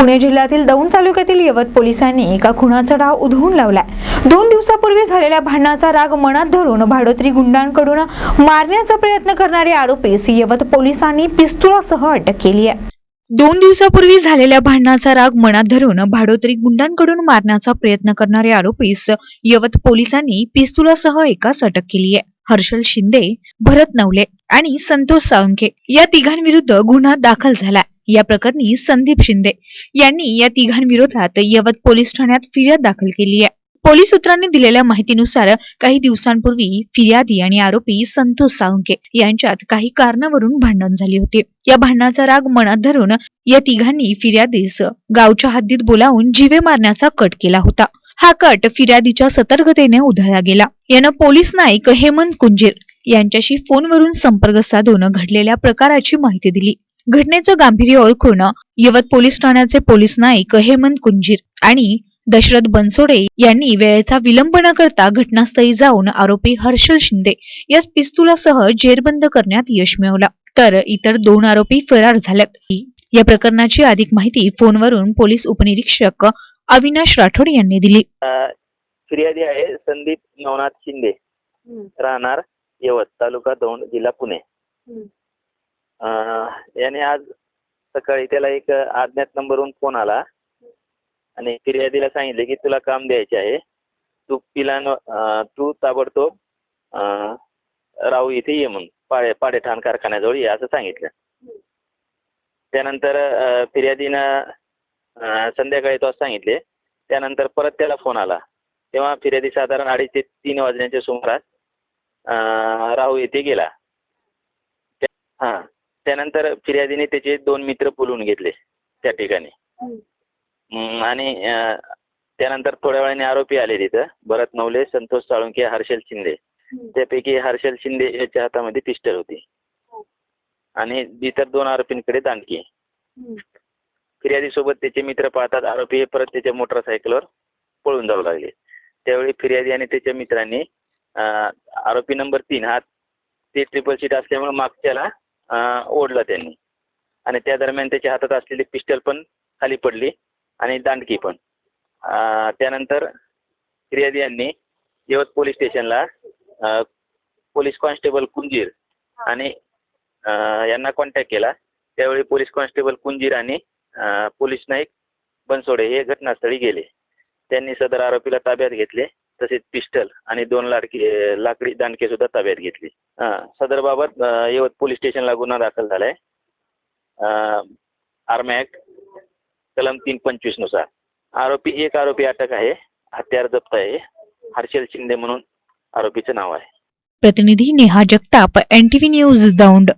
पुणे जिल्ह्यातील दौंड तालुक्यातील यवत पोलिसांनी एका खुनाचा डाव उधळून लावलाय. दोन दिवसापूर्वी झालेल्या भांडणाचा राग मनात धरून भाडोत्री गुंडांकडून मारण्याचा प्रयत्न करणारे आरोपीस यवत पोलिसांनी पिस्तुलासह अटक केली आहे. दोन दिवसापूर्वी झालेल्या भांडणाचा राग मनात धरून भाडोत्री गुंडांकडून मारण्याचा प्रयत्न करणारे आरोपीस यवत पोलिसांनी पिस्तुलासह एकास अटक केली आहे. हर्षल शिंदे भरत नवले आणि संतोष साळुंखे या तिघांविरुद्ध गुन्हा दाखल झाला या प्रकरणी संदीप शिंदे यांनी या तिघांविरोधात यवत पोलीस ठाण्यात फिर्याद दाखल केली आहे. पोलीस सूत्रांनी दिलेल्या माहितीनुसार काही दिवसांपूर्वी फिर्यादी आणि आरोपी संतोष सावंके यांच्यात काही कारणावरून भांडण झाली होती. या भांडणाचा राग मनात धरून या तिघांनी फिर्यादीस गावच्या हद्दीत बोलावून जीवे मारण्याचा कट केला होता. हा कट फिर्यादीच्या सतर्कतेने उधळला गेला. यानं पोलीस नाईक हेमंत कुंजीर यांच्याशी फोनवरून संपर्क साधून घडलेल्या प्रकाराची माहिती दिली. घटनेचं गांभीर्य ओळखून यवत पोलीस ठाण्याचे पोलीस नाईक हेमंत कुंजीर आणि दशरथ बनसोडे यांनी वेळेचा विलंब न करता घटनास्थळी जाऊन आरोपी हर्षल शिंदे यास पिस्तुलासह जेरबंद करण्यात यश मिळवलं. तर इतर दोन आरोपी फरार झालेत या प्रकरणाची अधिक माहिती फोनवरून पोलीस उपनिरीक्षक अविनाश राठोड यांनी दिली. फिर्यादी आहे संदीप नवनाथ शिंदे. राहणार यवत तालुका दौंड जिल्हा पुणे. याने आज सकाळी त्याला एक अज्ञात नंबरवरून फोन आला. आणि फिर्यादीला सांगितले की तुला काम द्यायचे आहे. तू पिलान तू ताबडतोब राहू इथे ये म्हणून. पाडे पाडेठाण कारखान्याजवळ ये असं सांगितलं. त्यानंतर फिर्यादीनं संध्याकाळी तो सांगितले. त्यानंतर परत त्याला फोन आला. तेव्हा फिर्यादी साधारण अडीच ते तीन वाजण्याच्या सुमारास राहू येथे गेला. हा. त्यानंतर फिर्यादीने त्याचे दोन मित्र बोलवून घेतले त्या ठिकाणी. आणि त्यानंतर थोड्या वेळाने आरोपी आले तिथं. भरत नवले संतोष साळुंके हर्षल शिंदे. त्यापैकी हर्षल शिंदे याच्या हातामध्ये पिस्टल होती. हो. आणि इतर दोन आरोपींकडे दांडकी. फिर्यादी सोबत त्याचे मित्र पाहतात आरोपी हे परत त्याच्या मोटरसायकलवर पळून जाऊ लागले. त्यावेळी फिर्यादी आणि त्याच्या मित्रांनी आरोपी नंबर तीन हा ते ट्रिपल सीट असल्यामुळे मागच्याला ओढला त्यांनी. आणि त्या दरम्यान त्याच्या हातात असलेली पिस्टल पण खाली पडली आणि दांडकी पण. त्यानंतर फिर्यादी यांनी यवत पोलीस स्टेशनला पोलीस कॉन्स्टेबल कुंजीर आणि यांना कॉन्टॅक्ट केला. त्यावेळी पोलीस कॉन्स्टेबल कुंजीर आणि पोलीस नाईक बनसोडे हे घटनास्थळी गेले. त्यांनी सदर आरोपीला ताब्यात घेतले तसेच पिस्टल आणि दोन लाडकी लाकडी दांडके सुद्धा ताब्यात घेतली. सदर बाबत यवत पोलीस स्टेशनला गुन्हा दाखल झालाय. आर्म ऍक्ट कलम तीन पंचवीसनुसार. आरोपी एक आरोपी अटक आहे हत्यार जप्त आहे. हर्षल शिंदे म्हणून आरोपीचं नाव आहे. प्रतिनिधी नेहा जगताप एनटीव्ही न्यूज दौंड.